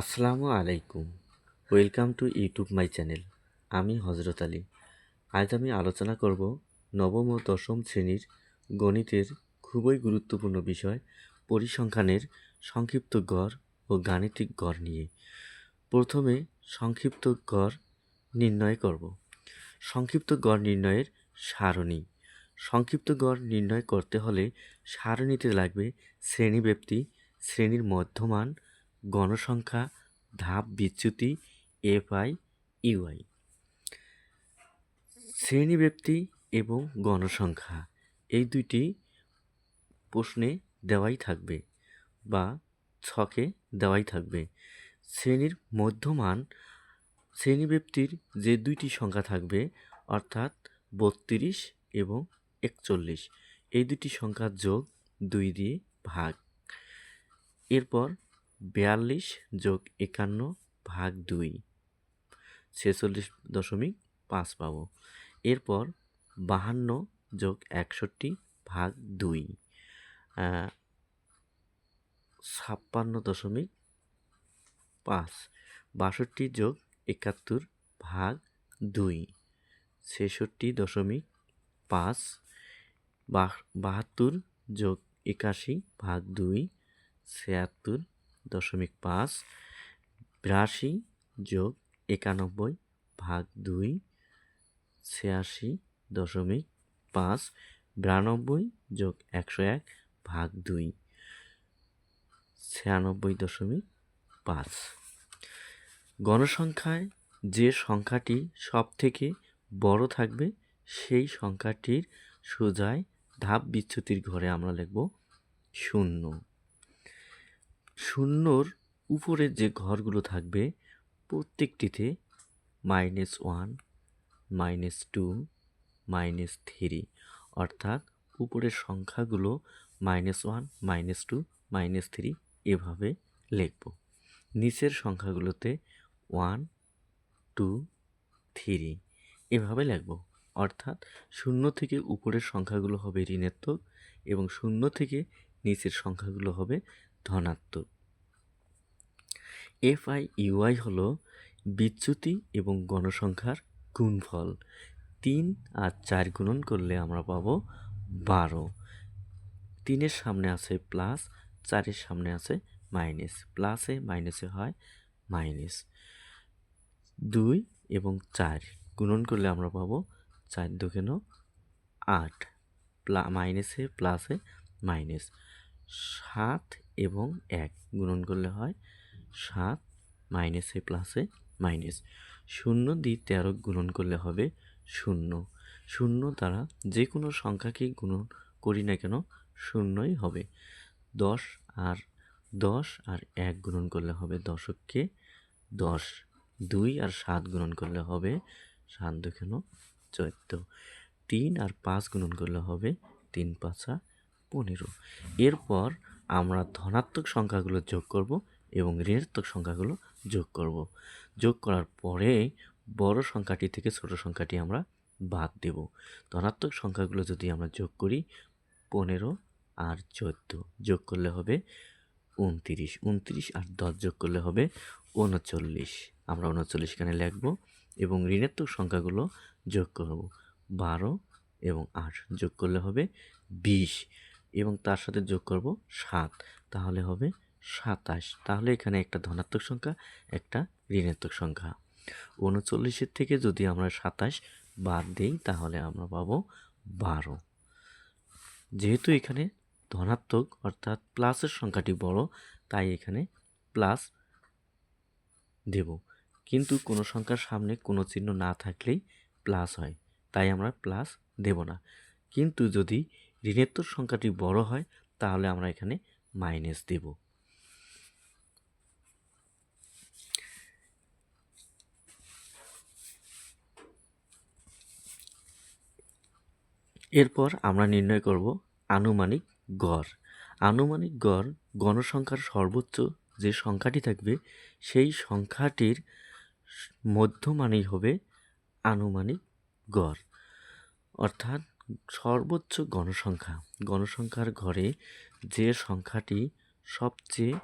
আসসালামু আলাইকুম। Welcome to YouTube my channel. আমি হজরত আলী। আজ আমি আলোচনা করব নবম ও দশম শ্রেণির গণিতের খুবই গুরুত্বপূর্ণ বিষয় পরিসংখ্যানের সংক্ষিপ্ত গড় ও গাণিতিক গড় নিয়ে। প্রথমে সংক্ষিপ্ত গড় নির্ণয় করব। সংক্ষিপ্ত গড় নির্ণয়ের সারণী। সংক্ষিপ্ত গড় নির্ণয় করতে হলে সারণীতে লাগবে শ্রেণীব্যাপ্তি, শ্রেণির মধ্যমান গণসংখ্যা, ধাপ বিচ্যুতি, এফআই, ইউআই। শ্রেণীব্যাপ্তি এবং গণসংখ্যা, এই দুইটি প্রশ্নে দেওয়াই থাকবে বা ছকে দেওয়াই থাকবে। শ্রেণির মধ্যমান শ্রেণীব্যাপ্তির যে দুইটি সংখ্যা থাকবে, অর্থাৎ বত্রিশ এবং একচল্লিশ, এই দুটি সংখ্যার যোগ দুই দিয়ে ভাগ। এরপর বিয়াল্লিশ যোগ একান্ন ভাগ দুই, ছেচল্লিশ দশমিক পাঁচ পাবো। এরপর বাহান্ন যোগ একষট্টি ভাগ দুই ছাপ্পান্ন দশমিক পাঁচ, বাষট্টি যোগ একাত্তর ভাগ দুই, ছেষট্টি দশমিক পাঁচ বাহাত্তর যোগ একাশি ভাগ দুই, ছিয়াত্তর দশমিক পাঁচ। বিরাশি যোগ একানব্বই ভাগ দুই, ছিয়াশি দশমিক পাঁচ। বিরানব্বই যোগ একশো এক ভাগ দুই, ছিয়ানব্বই দশমিক পাঁচ। গণসংখ্যায় যে সংখ্যাটি সব থেকে বড় থাকবে, সেই সংখ্যাটির সোজায় ধাপ বিচ্যুতির ঘরে আমরা লিখব শূন্য। শূন্যর উপরে যে ঘরগুলো থাকবে, প্রত্যেকটিতে minus one minus two minus three অর্থাৎ উপরের সংখ্যাগুলো minus one minus two minus three এভাবে লিখব। নিচের সংখ্যাগুলোতে ওয়ান টু থ্রি এভাবে লিখব। অর্থাৎ শূন্য থেকে উপরের সংখ্যাগুলো হবে ঋণাত্মক এবং শূন্য থেকে নিচের সংখ্যাগুলো হবে ধনাত্মক। এফ আই ইউআই হল বিচ্যুতি এবং গণসংখ্যার গুণফল। তিন আর চার গুণন করলে আমরা পাবো বারো। তিনের সামনে আছে প্লাস চারের সামনে আছে মাইনাস প্লাসে মাইনাসে হয় মাইনাস দুই এবং চার গুণন করলে আমরা পাবো চার দুকেন আট। প্লা মাইনাসে প্লাসে মাইনাস সাত এবং এক গুণন করলে হয় সাত মাইনাসে প্লাসে মাইনাস। শূন্য দিয়ে তেরো গুণন করলে হবে শূন্য। শূন্য দ্বারা যে কোনো সংখ্যাকে গুণন করি না কেন শূন্যই হবে। দশ আর দশ আর এক গুণন করলে হবে দশককে দশ। দুই আর সাত গুণন করলে হবে সাত দুখান চোদ্দ। তিন আর পাঁচ গুণন করলে হবে তিন পাঁচা পনেরো। এরপর আমরা ধনাত্মক সংখ্যাগুলো যোগ করব এবং ঋণাত্মক সংখ্যাগুলো যোগ করব। যোগ করার পরে বড় সংখ্যাটি থেকে ছোট সংখ্যাটি আমরা বাদ দেব। ধনাত্মক সংখ্যাগুলো যদি আমরা যোগ করি, পনেরো আর চোদ্দ যোগ করলে হবে উনতিরিশ। উনতিরিশ আর দশ যোগ করলে হবে উনচল্লিশ। আমরা উনচল্লিশ এখানে লিখব এবং ঋণাত্মক সংখ্যাগুলো যোগ করব। বারো এবং আট যোগ করলে হবে বিশ। এবং তার সাথে যোগ করব সাত। তাহলে হবে সাতাশ। তাহলে এখানে একটা ধনাত্মক সংখ্যা, একটা ঋণাত্মক সংখ্যা। উনচল্লিশের থেকে যদি আমরা সাতাশ বাদ দিই, তাহলে আমরা পাবো বারো। যেহেতু এখানে ধনাত্মক, অর্থাৎ প্লাসের সংখ্যাটি বড়, তাই এখানে প্লাস দেব। কিন্তু কোনো সংখ্যার সামনে কোনো চিহ্ন না থাকলেই প্লাস হয়, তাই আমরা প্লাস দেব না। কিন্তু যদি ঋণেত্তর সংখ্যাটি বড় হয়, তাহলে আমরা এখানে মাইনাস দেব। এরপর আমরা নির্ণয় করব আনুমানিক গড়। আনুমানিক গড় গণসংখ্যার সর্বোচ্চ যে সংখ্যাটি থাকবে, সেই সংখ্যাটির মধ্যমানেই হবে আনুমানিক গড়। অর্থাৎ সর্বোচ্চ গণসংখ্যা। গণসংখ্যার ঘরে যে সংখ্যাটি সবচেয়ে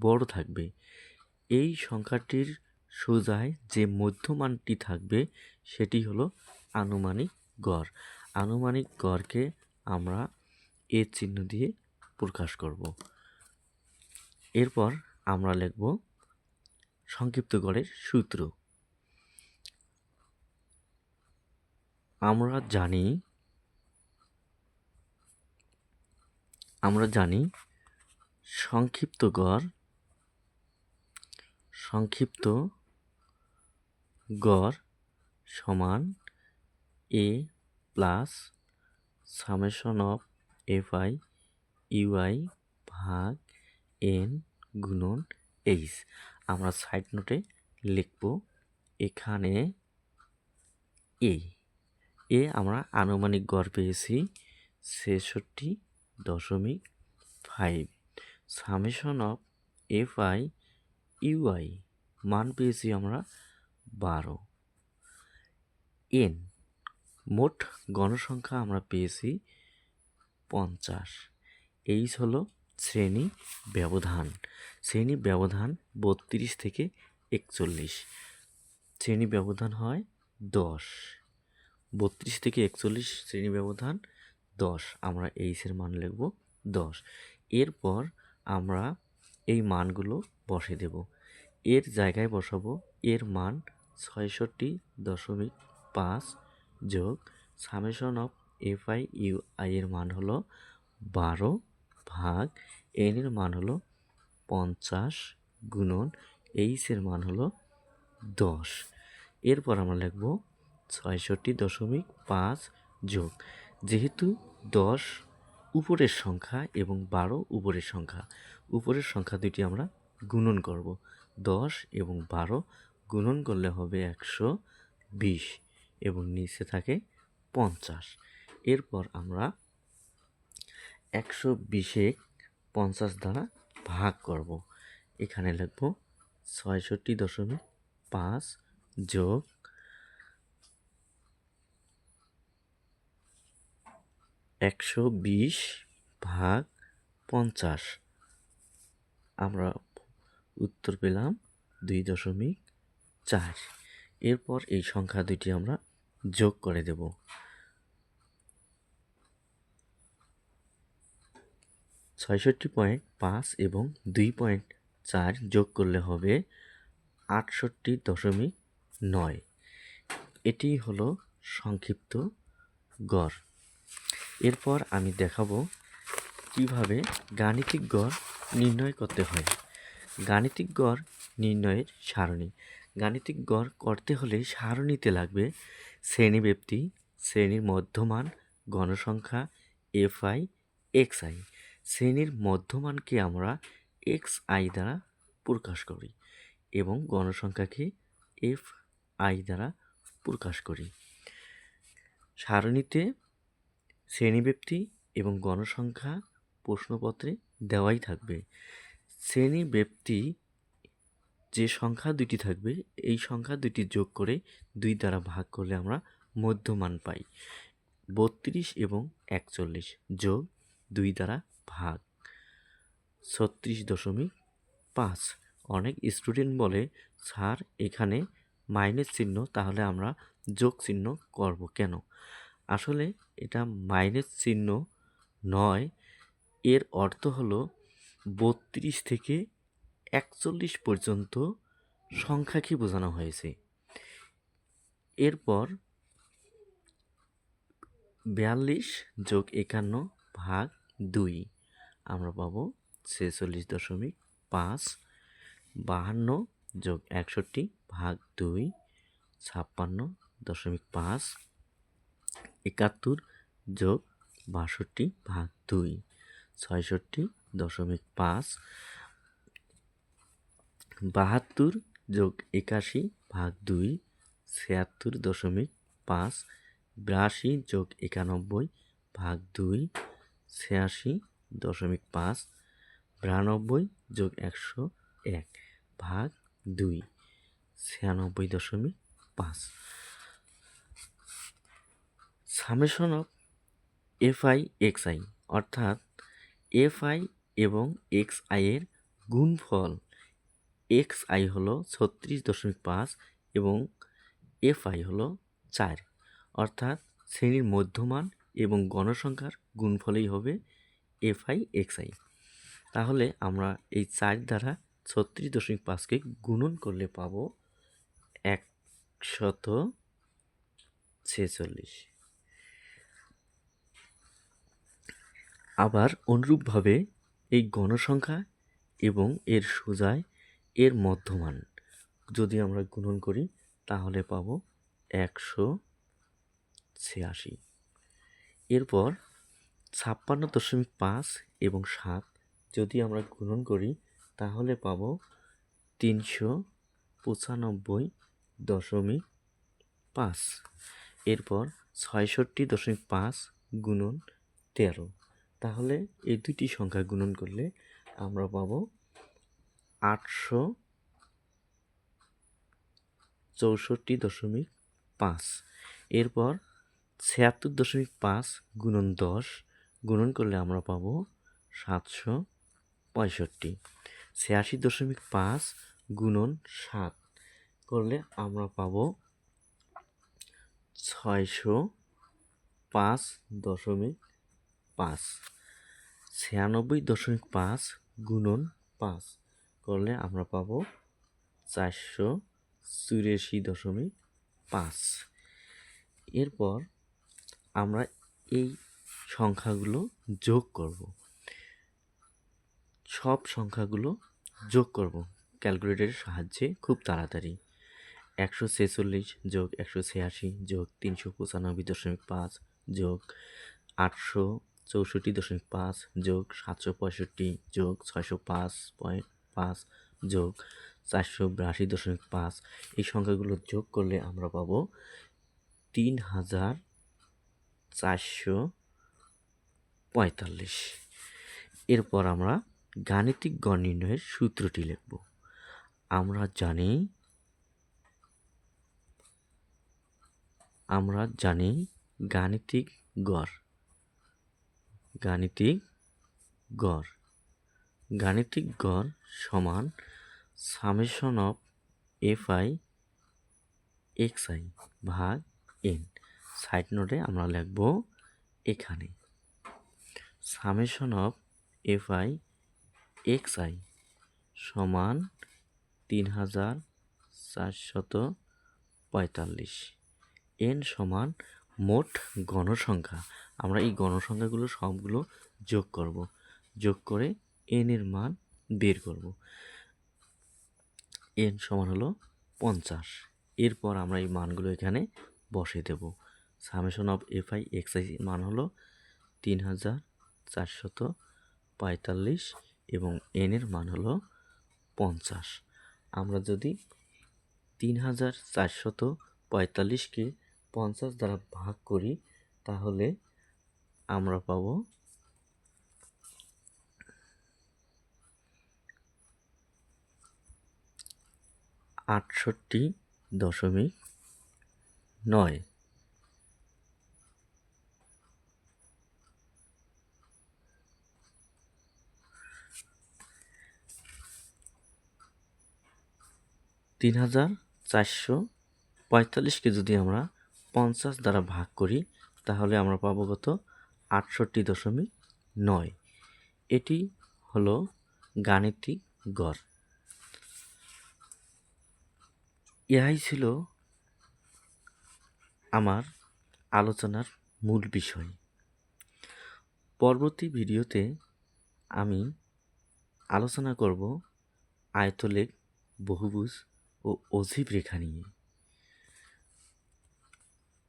বড় থাকবে, এই সংখ্যাটির সোজায় যে মধ্যমানটি থাকবে, সেটি হলো আনুমানিক গড়। আনুমানিক গড়কে আমরা এ চিহ্ন দিয়ে প্রকাশ করব। এরপর আমরা লিখব সংক্ষিপ্ত গড়ের সূত্র। আমরা জানি আমরা জানি সংক্ষিপ্ত গড় সংক্ষিপ্ত গড় সমান A plus summation of F I U I ভাগ এন গুণন এইচ আমরা সাইড নোটে লিখব এখানে এ এ আমরা আনুমানিক গড় পেয়েছি ছেষট্টি দশমিক five summation of F I U I মান পেয়েছি আমরা বারো। এন মোট গণসংখ্যা আমরা পেয়েছি পঞ্চাশ। এইচ হলো শ্রেণি ব্যবধান। শ্রেণি ব্যবধান বত্রিশ থেকে একচল্লিশ। শ্রেণি ব্যবধান হয় দশ। বত্রিশ থেকে একচল্লিশ শ্রেণি ব্যবধান দশ, আমরা এইচের মান লিখব দশ। এরপর আমরা এই মানগুলো বসে দেব। এর জায়গায় বসাবো, এর মান ছয়ষট্টি দশমিক পাঁচ যোগ summation of F I U I এর মান হলো বারো ভাগ এন এর মান হলো পঞ্চাশ গুণন এইচের মান হলো দশ। এরপর আমরা লিখব ছয়ষট্টি দশমিক পাঁচ যোগ। যেহেতু দশ, উপরের সংখ্যা এবং বারো উপরের সংখ্যা। উপরের সংখ্যা দুটি আমরা গুণন করব। দশ এবং বারো গুণন করলে হবে একশো বিশ এবং নিচে থাকে পঞ্চাশ। এরপর আমরা একশো বিশে পঞ্চাশ দ্বারা ভাগ করব। এখানে লিখব ছয়ষট্টি দশমিক পাঁচ যোগ একশো বিশ ভাগ পঞ্চাশ। আমরা উত্তর পেলাম দুই দশমিক চার। এরপর এই সংখ্যা দুটি আমরা যোগ করে দেব। ছয়ষট্টি পয়েন্ট পাঁচ এবং দুই পয়েন্ট চার যোগ করলে হবে আটষট্টি দশমিক নয়। এটি হলো সংক্ষিপ্ত গড়। এরপর আমি দেখাবো কীভাবে গাণিতিক গড় নির্ণয় করতে হয়। গাণিতিক গড় নির্ণয়ের সারণী। গাণিতিক গড় করতে হলে সারণীতে লাগবে শ্রেণীব্যক্তি শ্রেণির মধ্যমান গণসংখ্যা এফ আই এক্স আই শ্রেণির মধ্যমানকে আমরা এক্স আই দ্বারা প্রকাশ করি এবং গণসংখ্যাকে এফ আই দ্বারা প্রকাশ করি। সারণীতে শ্রেণীব্যক্তি এবং গণসংখ্যা প্রশ্নপত্রে দেওয়াই থাকবে। শ্রেণি ব্যক্তি যে সংখ্যা দুটি থাকবে, এই সংখ্যা দুটি যোগ করে দুই দ্বারা ভাগ করলে আমরা মধ্যমান পাই। বত্রিশ এবং একচল্লিশ যোগ দুই দ্বারা ভাগ। ছত্রিশ দশমিক পাঁচ। অনেক স্টুডেন্ট বলে, স্যার, এখানে মাইনাস চিহ্ন, তাহলে আমরা যোগ চিহ্ন করব কেন? আসলে এটা মাইনাস চিহ্ন নয়, এর অর্থ হলো বত্রিশ থেকে একচল্লিশ পর্যন্ত সংখ্যাকে বোঝানো হয়েছে। এরপর বিয়াল্লিশ যোগ একান্ন ভাগ দুই, আমরা পাবো ছেচল্লিশ দশমিক পাঁচ, বাহান্ন যোগ একষট্টি ভাগ দুই, ছাপ্পান্ন দশমিক পাঁচ। একাত্তর যোগ বাষট্টি ভাগ দুই, ছয়ষট্টি দশমিক পাঁচ। বাহাত্তর যোগ একাশি ভাগ দুই, ছিয়াত্তর দশমিক পাঁচ। বিরাশি যোগ একানব্বই ভাগ দুই, ছিয়াশি দশমিক পাঁচ। বিরানব্বই যোগ একশো এক ভাগ দুই, ছিয়ানব্বই দশমিক পাঁচ। Summation of F I X I, অর্থাৎ এফ আই এবং এক্স আই এর গুণফল এক্স আই হলো ছত্রিশ দশমিক পাঁচ এবং এফ আই হলো চার, অর্থাৎ শ্রেণির মধ্যমান এবং গণসংখ্যার গুণফলেই হবে এফ আই এক্স আই। তাহলে আমরা এই চার দ্বারা ছত্রিশ দশমিক পাঁচকে গুণন করলে পাবো একশত ছেচল্লিশ। আবার অনুরূপভাবে এই গণসংখ্যা এবং এর সোজায় এর মধ্যমান। যদি আমরা গুণন করি, তাহলে পাব একশো ছিয়াশি। এরপর ছাপ্পান্ন দশমিক পাঁচ এবং সাত যদি আমরা গুণন করি, তাহলে পাব তিনশো পঁচানব্বই দশমিক পাঁচ। এরপর ছয়ষট্টি দশমিক পাঁচ গুণন তেরো। তাহলে এই দুটি সংখ্যা গুণন করলে আমরা পাবো আটশো চৌষট্টি দশমিক পাঁচ। এরপর ছিয়াত্তর দশমিক পাঁচ গুণন দশ গুণন করলে আমরা পাবো সাতশো পঁয়ষট্টি। ছিয়াশি দশমিক পাঁচ গুণন সাত করলে আমরা পাব ছয়শো পাঁচ দশমিক পাঁচ। ছিয়ানব্বই দশমিক পাঁচ গুণন পাঁচ করলে আমরা পাবো চারশো চুরাশি দশমিক পাঁচ। এরপর আমরা এই সংখ্যাগুলো যোগ করব। সব সংখ্যাগুলো যোগ করব। ক্যালকুলেটরের সাহায্যে খুব তাড়াতাড়ি। একশো ছেচল্লিশ যোগ একশো ছিয়াশি যোগ তিনশো পঁচানব্বই দশমিক পাঁচ যোগ আটশো চৌষট্টি দশমিক পাঁচ, যোগ সাতশো পঁয়ষট্টি, যোগ ছয়শো পাঁচ পয়েন্ট পাঁচ, যোগ চারশো বিরাশি দশমিক পাঁচ। এই সংখ্যাগুলো যোগ করলে আমরা পাবো তিন হাজার চারশো পঁয়তাল্লিশ। এরপর আমরা গাণিতিক গণ নির্ণয়ের সূত্রটি লিখব। আমরা জানি আমরা জানি গাণিতিক গড় গাণিতিক গড়। গাণিতিক গড় সমান summation of F I X I ভাগ এন। সাইড নোটে আমরা লিখব এখানে। Summation of F I X I সমান তিন হাজার চারশত পঁয়তাল্লিশ। এন সমান মোট গণসংখ্যা আমরা এই গণসংখ্যাগুলো সবগুলো যোগ করব। যোগ করে এন এর মান বের করব। এন সমান হলো পঞ্চাশ। এরপর আমরা এই মানগুলো এখানে বসে দেব। Summation of F I X I মান হলো তিন হাজার চারশত পঁয়তাল্লিশ এবং এন এর মান হলো পঞ্চাশ। আমরা যদি তিন হাজার চারশত পঁয়তাল্লিশকে পঞ্চাশ দ্বারা ভাগ করি, তাহলে আমরা পাব। আটষট্টি দশমিক নয়। তিন হাজার চারশো পঁয়তাল্লিশকে যদি আমরা পঞ্চাশ দ্বারা ভাগ করি, তাহলে আমরা পাবো কত? আটষট্টি দশমিক নয়। এটি হলো গাণিতিক গড়। ইহাই ছিল আমার আলোচনার মূল বিষয়। পরবর্তী ভিডিওতে আমি আলোচনা করব আয়তলেখ, বহুভুজ ও অজীব রেখা নিয়ে।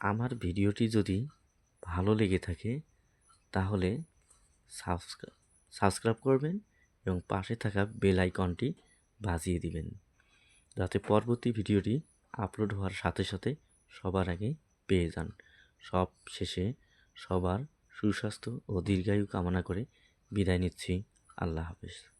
আমার ভিডিওটি যদি ভালো লেগে থাকে তাহলে সাবস্ক্রাইব করবেন এবং পাশে থাকা বেল আইকনটি বাজিয়ে দিবেন। যাতে পরবর্তী ভিডিওটি আপলোড হওয়ার সাথে সাথে সবার আগে পেয়ে যান। সব শেষে সবার সুস্বাস্থ্য ও দীর্ঘায়ু কামনা করে বিদায় নিচ্ছি। আল্লাহ হাফেজ।